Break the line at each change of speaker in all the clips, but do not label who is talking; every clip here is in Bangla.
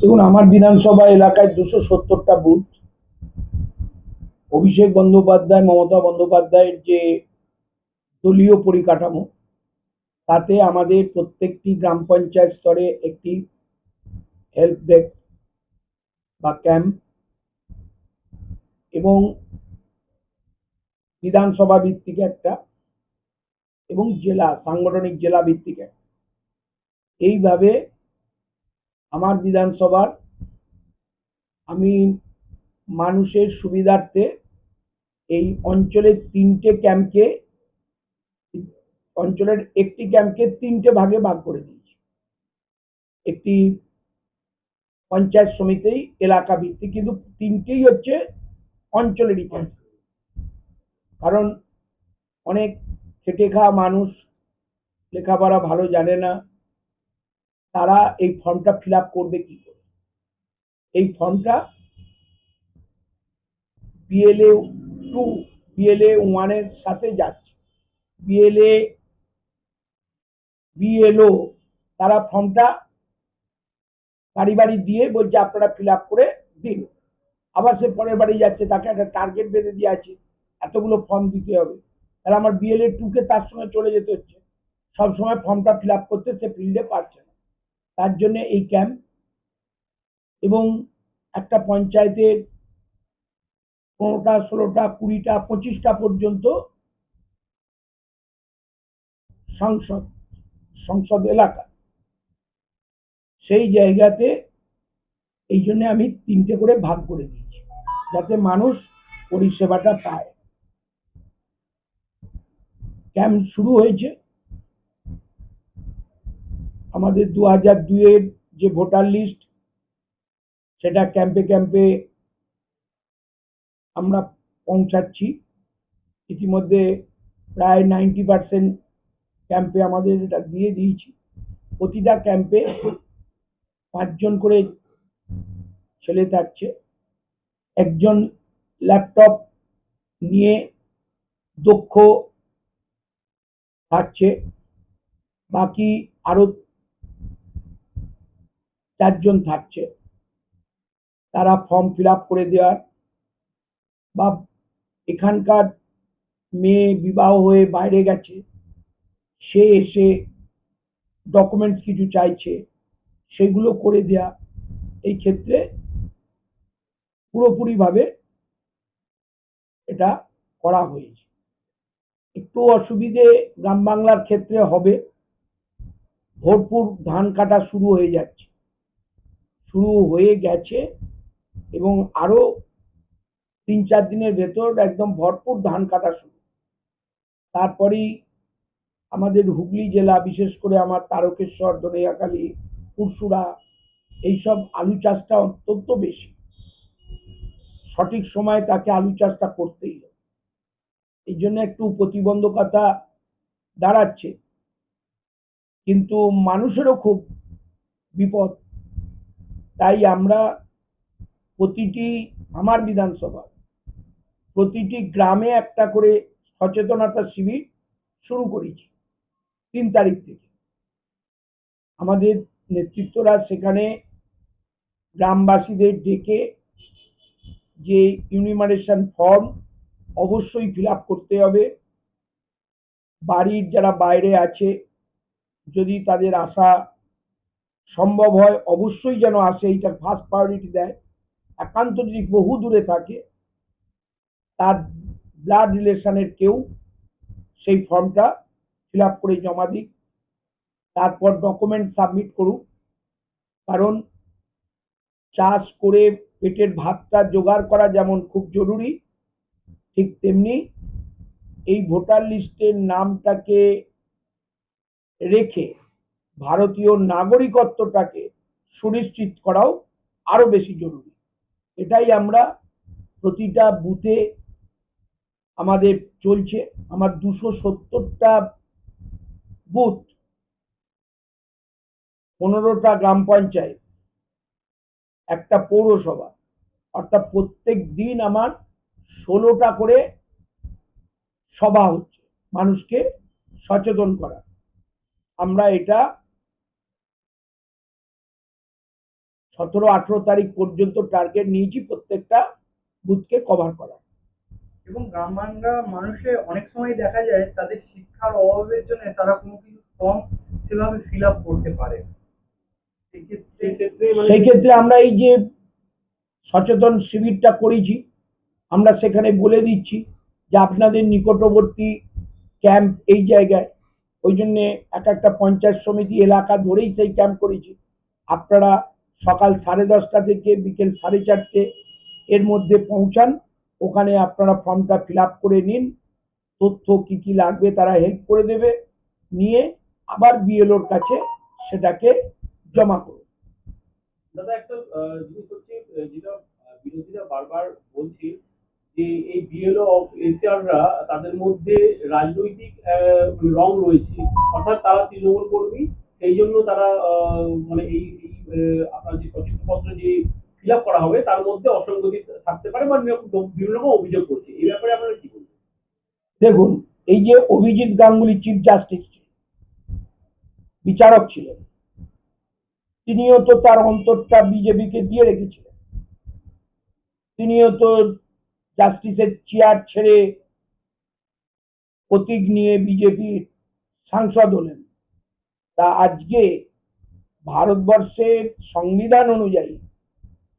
দেখুন, আমার বিধানসভা এলাকায় দুশো সত্তরটা বুথ। অভিষেক বন্দ্যোপাধ্যায়, মমতা বন্দ্যোপাধ্যায়ের যে দলীয় পরিকাঠামো, তাতে আমাদের প্রত্যেকটি গ্রাম পঞ্চায়েত স্তরে একটি হেল্প ডেস্ক বা ক্যাম্প এবং বিধানসভা ভিত্তিক একটা এবং জেলা, সাংগঠনিক জেলা ভিত্তিক একটা। এইভাবে আমার বিধানসভার আমি মানুষের সুবিধার্থে এই অঞ্চলের তিনটে ক্যাম্পকে, অঞ্চলের একটি ক্যাম্পকে তিনটে ভাগে ভাগ করে দিয়েছি। একটি পঞ্চায়েত সমিতি, এলাকা ভিত্তিক, কিন্তু তিনটেই হচ্ছে অঞ্চলেরই ক্যাম্প। কারণ অনেক খেটে খাওয়া মানুষ, লেখাপড়া ভালো জানে না তারা এই ফর্মটা ফিল করবে কি করে? এই ফর্মটা বিএলএ টু বিএলএ ওয়ানের সাথে যাচ্ছে। বিএলএ বিএলও তারা ফর্মটা বাড়ি বাড়ি দিয়ে বলছে আপনারা ফিল করে দিন। আবার সে পরের বাড়ি যাচ্ছে, তাকে একটা টার্গেট বেঁধে দিয়ে আছে, এতগুলো ফর্ম দিতে হবে। তাহলে আমার বিএলএ টুকে তার সঙ্গে চলে যেতে হচ্ছে। সবসময় ফর্মটা ফিল করতে সে ফিল্ডে পারছে না। তার জন্য এই ক্যাম্প এবং একটা পঞ্চায়েতের পনেরোটা, ষোলোটা, কুড়িটা, পঁচিশটা পর্যন্ত সংসদ সংসদ এলাকা। সেই জায়গাতে এই জন্য আমি তিনটে করে ভাগ করে দিয়েছি, যাতে মানুষ পরিষেবাটা পায়। ক্যাম্প শুরু হয়েছে। আমাদের দু হাজার দুইয়ের যে ভোটার লিস্ট, সেটা ক্যাম্পে ক্যাম্পে আমরা পৌঁছাচ্ছি। ইতিমধ্যে প্রায় নাইনটি পার্সেন্ট ক্যাম্পে আমাদের এটা দিয়ে দিয়েছি। প্রতিটা ক্যাম্পে পাঁচজন করে ছেলে থাকছে। একজন ল্যাপটপ নিয়ে দক্ষ থাকছে। বাকি আরও চারজন থাকছে। তারা ফর্ম ফিল করে দেওয়ার। বা এখানকার মেয়ে বিবাহ হয়ে বাইরে গেছে, সে এসে ডকুমেন্টস কিছু চাইছে, সেগুলো করে দেয়া। এই ক্ষেত্রে পুরোপুরিভাবে এটা করা হয়েছে। একটু অসুবিধে গ্রাম বাংলার ক্ষেত্রে হবে। ভরপুর ধান কাটা শুরু হয়ে যাচ্ছে। শুরু হয়ে গেছে এবং আরও তিন চার দিনের ভেতর একদম ভরপুর ধান কাটা শুরু। তারপরেই আমাদের হুগলি জেলা, বিশেষ করে আমার তারকেশ্বর, দরিয়াখালী পুরসুরা এইসব আলু চাষটা অত্যন্ত বেশি। সঠিক সময় তাকে আলু চাষটা করতেই হবে। এই জন্য একটু প্রতিবন্ধকতা দাঁড়াচ্ছে। কিন্তু মানুষেরও খুব বিপদ। তাই আমরা প্রতিটি, আমার বিধানসভা, প্রতিটি গ্রামে একটা করে সচেতনতা শিবির শুরু করেছি তিন তারিখ থেকে। আমাদের নেতৃত্বরা সেখানে গ্রামবাসীদের ডেকে যে ইউনিমারেশন ফর্ম অবশ্যই ফিল করতে হবে। বাড়ির যারা বাইরে আছে, যদি তাদের আসা সম্ভব হয় অবশ্যই যেন আসে, এইটার ফার্স্ট প্রায়োরিটি দেয়। একান্ত যদি বহু দূরে থাকে, তার ব্লাড রিলেশনের কেউ সেই ফর্মটা ফিল করে জমা দিক। তারপর ডকুমেন্ট সাবমিট করুক। কারণ চাষ করে পেটের ভাতটা জোগাড় করা যেমন খুব জরুরি, ঠিক তেমনি এই ভোটার লিস্টের নামটাকে রেখে ভারতীয় নাগরিকত্বটাকে সুনিশ্চিত করাও আরও বেশি জরুরি। এটাই আমরা প্রতিটা বুথে আমাদের চলছে। আমার দুশো সত্তরটা বুথ, পনেরোটা গ্রাম পঞ্চায়েত, একটা পৌরসভা, অর্থাৎ প্রত্যেক দিন আমার ষোলোটা করে সভা হচ্ছে। মানুষকে সচেতন করা। আমরা এটা সতেরো আঠেরো তারিখ পর্যন্ত টার্গেট নিয়েছি প্রত্যেকটা বুথকে কভার করা
এবং গ্রাম বাংলা মানুষে অনেক সময় দেখা যায় তাদের শিক্ষার অভাবের জন্য তারা কোনো কিছু ফর্ম সেভাবে ফিল আপ করতে পারে
মানে
সেই ক্ষেত্রে আমরা এই যে সচেতন শিবিরটা করেছি আমরা সেখানে বলে দিচ্ছি যে আপনাদের নিকটবর্তী ক্যাম্প এই জায়গায় ওই জন্যে এক একটা পঞ্চায়েত সমিতি এলাকা ধরেই সেই ক্যাম্প করেছি। আপনারা সকাল সাড়ে দশটা থেকে বিকেল সাড়ে চারটে এর মধ্যে পৌঁছান। ওখানে আপনারা ফর্মটা ফিল করে নিন। তথ্য কি কি লাগবে তারা হেল্প করে দেবে। নিয়ে আবার বিএলওর কাছে সেটাকে জমা করুন।
দাদা, একটা জিনিস হচ্ছে যেটা বিরোধীরা বারবার বলছে যে এই বিএলও অফ এইচআররা তাদের মধ্যে রাজনৈতিক রং রয়েছে। অর্থাৎ তারা তৃণমূল কর্মী, সেই জন্য তারা মানে এই আপনার যে যে ফিল করা হবে, তার মধ্যে অসঙ্গতি থাকতে পারে বা বিভিন্ন রকম অভিযোগ করছে। এই ব্যাপারে আপনারা কি বলবেন?
দেখুন, এই যে অভিজিৎ গাঙ্গুলি চিফ জাস্টিস বিচারক ছিলেন, তিনিও তো তার অন্তরটা বিজেপিকে দিয়ে রেখেছিলেন। তিনিও তো জাস্টিসের চেয়ার ছেড়ে প্রতীক নিয়ে বিজেপির সাংসদ হলেন। তা আজকে ভারতবর্ষের সংবিধান অনুযায়ী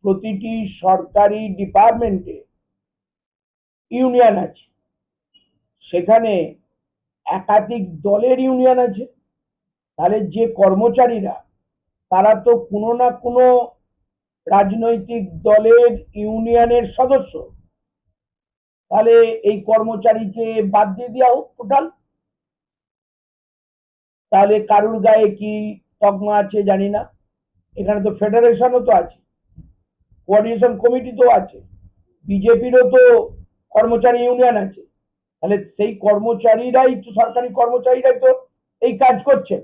প্রতিটি সরকারি ডিপার্টমেন্টে ইউনিয়ন আছে। সেখানে একাধিক দলের ইউনিয়ন আছে। তাহলে যে কর্মচারীরা, তারা তো কোনো না কোনো রাজনৈতিক দলের ইউনিয়নের সদস্য। তাহলে এই কর্মচারীকে বাদ দিয়ে দেওয়া হোক টোটাল। তাহলে কারুর গায়ে কি তকমা আছে, জানি না। এখানে তো ফেডারেশনও তো আছে কোঅর্ডিনেশন কমিটি তো আছে বিজেপিরও তো কর্মচারী ইউনিয়ন আছে। তাহলে সেই কর্মচারীরাই তো, সরকারি কর্মচারীরাই তো এই কাজ করছে।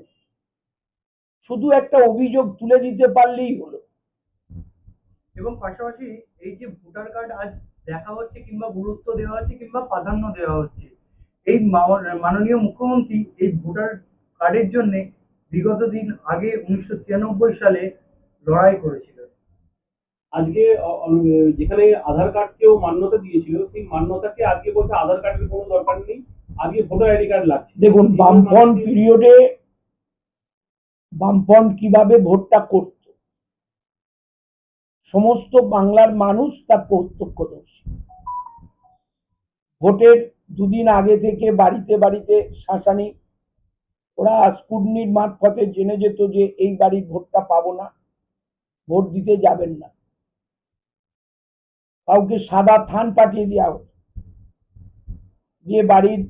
শুধু একটা অভিযোগ তুলে দিতে পারলেই হলো।
এবং পাশাপাশি এই যে ভোটার কার্ড আজ দেখা হচ্ছে কিংবা গুরুত্ব দেওয়া হচ্ছে কিংবা প্রাধান্য দেওয়া হচ্ছে, এই মাননীয় মুখ্যমন্ত্রী এই ভোটার কার্ডের জন্য বিগত দিন আগে উনিশশো তিরানব্বই সালে লড়াই করেছিলেন
আজকে যেখানে আধার কার্ডকেও মান্যতা দিয়েছিল সেই মান্যতাকে আজকে বলছে আধার কার্ডের কোনো দরকার নেই। আজকে ভোটার আইডি কার্ড লাগছে।
দেখুন বামফ্রন্ট পিরিয়ডে বামফ্রন্ট কীভাবে ভোটটা করত? সমস্ত বাংলার মানুষ তার প্রত্যক্ষদর্শী। ভোটের দুদিন আগে থেকে বাড়িতে বাড়িতে শাসানি ওরা স্কুটনির মারফতে জেনে যেত যে এই বাড়ির ভোটটা পাবো না। ভোট দিতে যাবেন না। কাউকে সাদা থান পাঠিয়ে দেওয়া হতো। দিয়ে বাড়ির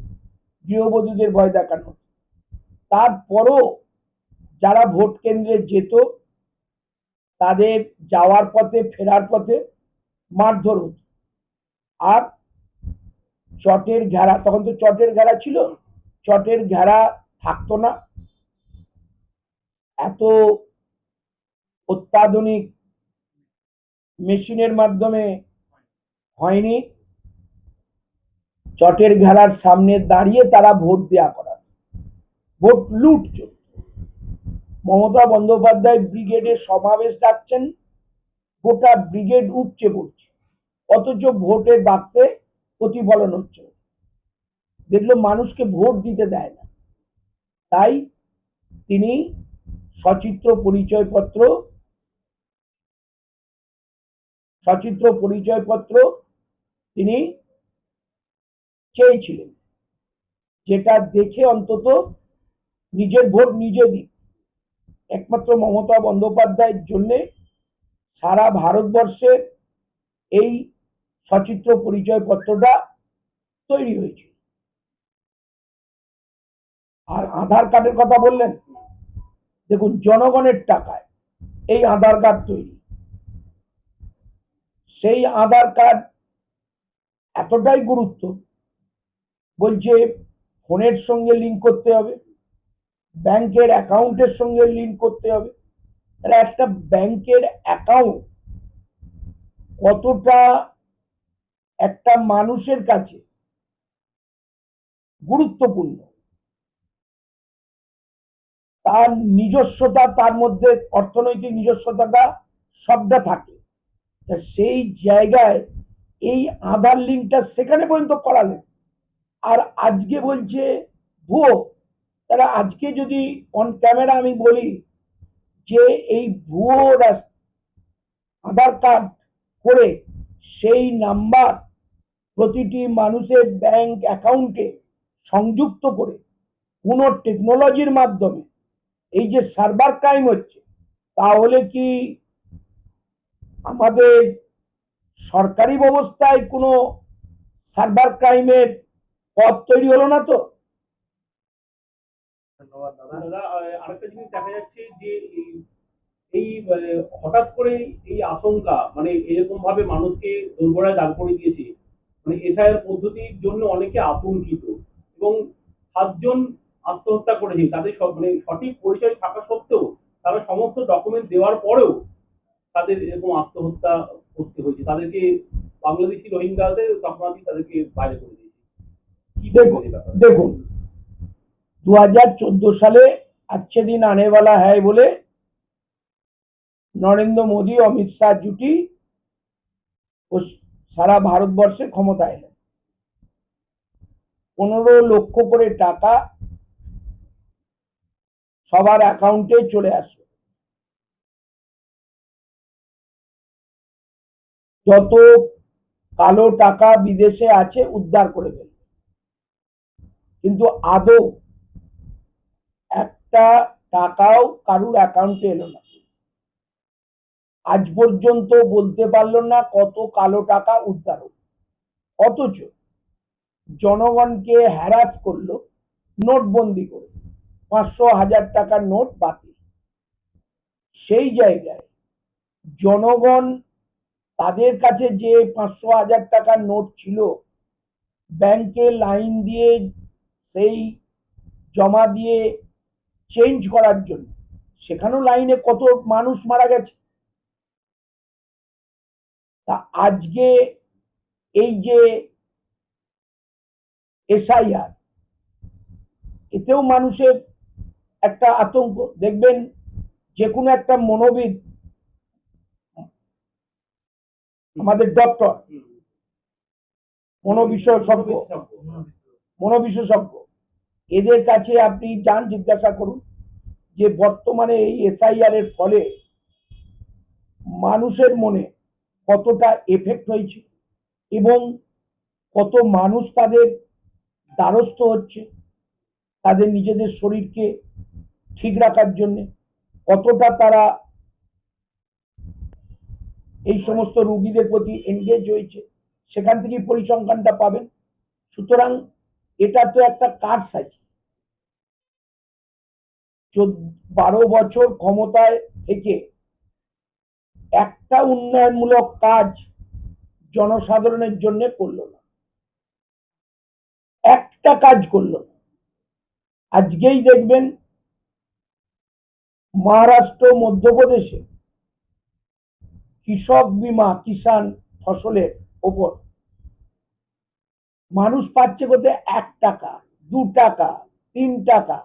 গৃহবধূদের ভয় দেখানো। তারপরও যারা ভোট কেন্দ্রে যেত, তাদের যাওয়ার পথে, ফেরার পথে মারধর হতো। আর চটের ঘেরা, তখন তো চটের ঘেরা ছিল, চটের ঘেরা থাকতো না। এত অত্যাধুনিক মেশিনের মাধ্যমে হয়নি। চটের ঘেরার সামনে দাঁড়িয়ে তারা ভোট দেয়া করা। ভোট লুট চলত মমতা বন্দ্যোপাধ্যায় ব্রিগেডের সমাবেশ ডাকছেন। গোটা ব্রিগেড উপচে পড়ছে। অথচ ভোটের বাক্সে প্রতিফলন হচ্ছে। দেখল মানুষকে ভোট দিতে দেয় না। তাই তিনি সচিত্র পরিচয়পত্র সচিত্র পরিচয়পত্র তিনি চেয়েছিলেন, যেটা দেখে অন্তত নিজের ভোট নিজে দিক। একমাত্র মমতা বন্দ্যোপাধ্যায়ের জন্য সারা ভারতবর্ষের এই সচিত্র পরিচয়পত্রটা তৈরি হয়েছিল। আর আধার কার্ডের কথা বললেন? দেখুন, জনগণের টাকায় এই আধার কার্ড তৈরি। সেই আধার কার্ড এতটাই গুরুত্ব, বলছে ফোনের সঙ্গে লিঙ্ক করতে হবে, ব্যাংকের অ্যাকাউন্টের সঙ্গে লিঙ্ক করতে হবে। তাহলে একটা ব্যাংকের অ্যাকাউন্ট কতটা একটা মানুষের কাছে গুরুত্বপূর্ণ? তার নিজস্বতা, তার মধ্যে অর্থনৈতিক নিজস্বতাটা সবটা থাকে। তা সেই জায়গায় এই আধার লিঙ্কটা সেখানে পর্যন্ত করালেন। আর আজকে বলছে, ভুয়ো, তারা আজকে যদি অন ক্যামেরা আমি বলি যে এই ভুয়ো আধার কার্ড করে সেই নাম্বার প্রতিটি মানুষের ব্যাংক অ্যাকাউন্টে সংযুক্ত করে কোনো টেকনোলজির মাধ্যমে এই যে সার্ভার ক্রাইম হচ্ছে, তাহলে কি আমাদের সরকারি ব্যবস্থায় কোনো সার্ভার ক্রাইমের পথ তৈরি হলো না তো?
ধন্যবাদ, দাদা।
আরেকটা দেখা যাচ্ছে যে এই- মানে হঠাৎ করে এই আশঙ্কা মানে এরকম ভাবে মানুষকে দাঁড় করে দিয়েছে। মানে পদ্ধতির জন্য অনেকে আতঙ্কিত এবং সাতজন আত্মহত্যা করেছেন। তাদের মানে সঠিক পরিচয় থাকা সত্ত্বেও তারা সমস্ত ডকুমেন্ট দেওয়ার পরেও তাদের এরকম আত্মহত্যা করতে হয়েছে। তাদেরকে বাংলাদেশি রোহিঙ্গাদের তখন তাদেরকে বাইরে করে দিয়েছে।
দেখুন দু হাজার চোদ্দ সালে আজকে দিন আনেওয়ালা হ্যায় বলে নরেন্দ্র মোদী অমিত শাহ জুটি ও সারা ভারতবর্ষে ক্ষমতা এলেন। পনেরো লক্ষ করে টাকা সবার অ্যাকাউন্টে চলে আসবে। যত কালো টাকা বিদেশে আছে, উদ্ধার করে ফেলবে। কিন্তু আদৌ একটা টাকাও কারুর অ্যাকাউন্টে এলো না। আজ পর্যন্ত বলতে পারল না কত কালো টাকা উদ্ধার হলো। অথচ জনগণকে হ্যারাস করল, নোটবন্দি করে। পাঁচশো হাজার টাকার নোট বাতিল। সেই জায়গায় জনগণ তাদের কাছে যে পাঁচশো হাজার টাকার নোট ছিল, ব্যাংকে লাইন দিয়ে সেই জমা দিয়ে চেঞ্জ করার জন্য, সেখানেও লাইনে কত মানুষ মারা গেছে? তা আজকে এই যে এসআইআর, এতেও মানুষের একটা আতঙ্ক দেখবেন যে কোনো একটা মনোবিদ, আমাদের ডক্টর। মনোবিশেষজ্ঞ মনোবিশেষজ্ঞ, এদের কাছে আপনি যান, জিজ্ঞাসা করুন যে বর্তমানে এই এসআইআর এর ফলে মানুষের মনে কতটা এফেক্ট হয়েছে এবং কত মানুষ তাদের দ্বারস্থ হচ্ছে, তাদের নিজেদের শরীরকে ঠিক রাখার জন্য কতটা তারা এই সমস্ত রুগীদের প্রতি এনগেজ হয়েছে, সেখান থেকেই পরিসংখ্যানটা পাবেন। সুতরাং এটা তো একটা কারসাজি বারো বছর ক্ষমতায় থেকে একটা উন্নয়নমূলক কাজ জনসাধারণের জন্য করল না। একটা কাজ করল না। আজকেই দেখবেন মহারাষ্ট্র, মধ্যপ্রদেশে কৃষক বিমা, কিষাণ ফসলের ওপর। মানুষ পাচ্ছে কোথায়? এক টাকা, দু টাকা, তিন টাকা,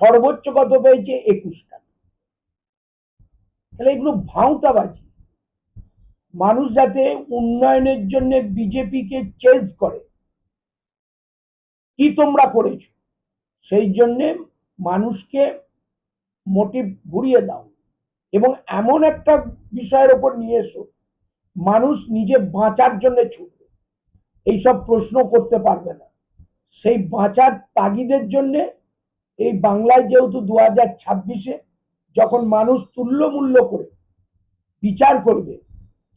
সর্বোচ্চ কত পেয়েছে? একুশ টাকা। তাহলে এগুলো ভাঁওতাবাজি। মানুষ যাতে উন্নয়নের জন্য বিজেপিকে চেঞ্জ করে, কি তোমরা করেছ? সেই জন্যে মানুষকে মোটিভ ঘুরিয়ে দাও। এবং এমন একটা বিষয়ের ওপর নিয়ে এসো। মানুষ নিজে বাঁচার জন্য ছুটবে। এইসব প্রশ্ন করতে পারবে না। সেই বাঁচার তাগিদের জন্যে এই বাংলায় যেহেতু দু হাজার ছাব্বিশে যখন মানুষ তুল্যমূল্য করে বিচার করবে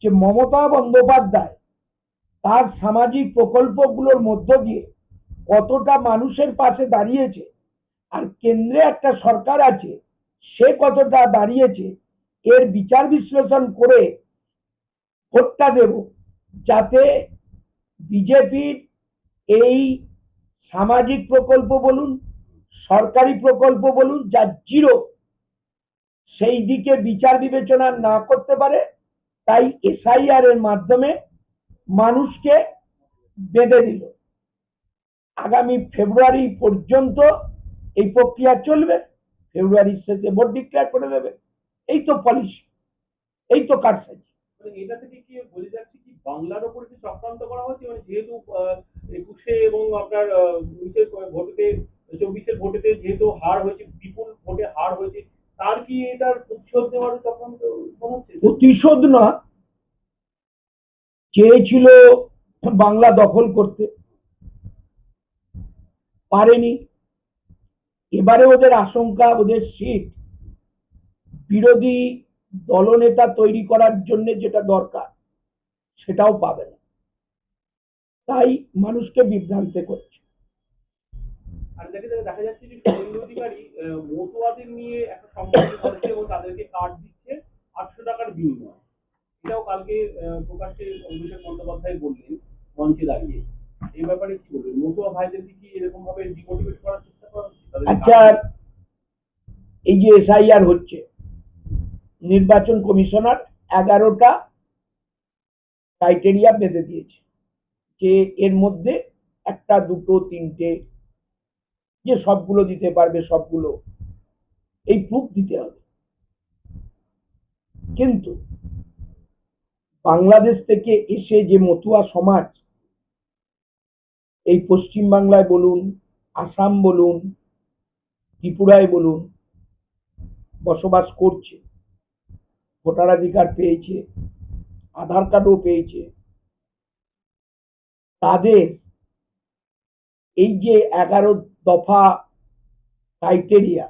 যে মমতা বন্দ্যোপাধ্যায় তার সামাজিক প্রকল্পগুলোর মধ্য দিয়ে কতটা মানুষের পাশে দাঁড়িয়েছে আর কেন্দ্রে একটা সরকার আছে সে কতটা দাঁড়িয়েছে, এর বিচার বিশ্লেষণ করে ভোটটা দেব যাতে বিজেপির এই সামাজিক প্রকল্প বলুন, সরকারি প্রকল্প বলুন, যা জিরো, সেই দিকে বিচার বিবেচনা না করতে পারে, তাই এসআইআর এর মাধ্যমে মানুষকে বেঁধে দিল। আগামী ফেব্রুয়ারি পর্যন্ত এই প্রক্রিয়া চলবে। ফেব্রুয়ারির শেষে ভোট ডিক্লেয়ার করে দেবে। এই তো পলিসি এই তো কারসাজি।
মানে এটা থেকে কি বোঝা যাচ্ছে কি বাংলার ওপরে চক্রান্ত করা হচ্ছে মানে যেহেতু একুশে এবং আপনার উনিশের ভোটেতে চব্বিশের ভোটেতে যেহেতু হার হয়েছে বিপুল ভোটে হার হয়েছে তার কি এটার প্রতিশোধ নেওয়ার চক্রান্ত হচ্ছে
প্রতিশোধ না। চেয়েছিল বাংলা দখল করতে। পারেনি। এবারে ওদের আশঙ্কা, ওদের সিট বিরোধী দলনেতা তৈরি করার জন্য যেটা দরকার, সেটাও পাবে না। তাই মানুষকে বিভ্রান্তে করছে।
আর দেখে যাচ্ছে যে নিয়ে একটা করছে তাদেরকে কার্ড দিচ্ছে আটশো টাকার এটাও কালকে প্রকাশ্যে বন্দ্যোপাধ্যায় বললেন মঞ্চে এই ব্যাপারে কি এরকম ভাবে ডিমোটিভেট করার
আচ্ছা এই যে এসআইআর হচ্ছে নির্বাচন কমিশনার এগারোটা ক্রাইটেরিয়া বেঁধে দিয়েছে যে এর মধ্যে একটা দুটো তিনটে যে সবগুলো দিতে পারবে সবগুলো এই প্রুফ দিতে হবে। কিন্তু বাংলাদেশ থেকে এসে যে মতুয়া সমাজ এই পশ্চিম বাংলায় বলুন আসাম বলুন ত্রিপুরায় বলুন, বসবাস করছে ভোটাধিকার পেয়েছে, আধার কার্ডও পেয়েছে। তাদের এই যে এগারো দফা ক্রাইটেরিয়া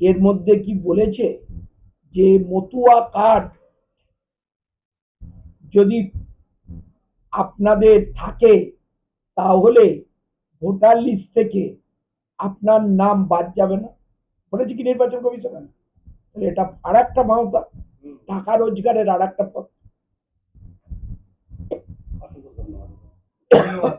এর মধ্যে কি বলেছে যে মতুয়া কার্ড যদি আপনাদের থাকে, তাহলে ভোটার লিস্ট থেকে আপনার নাম বাদ যাবে না। বলেছি কি নির্বাচন কমিশনার তাহলে এটা আর একটা মাওতা টাকা রোজগারের আর একটা পথ
ধন্যবাদ।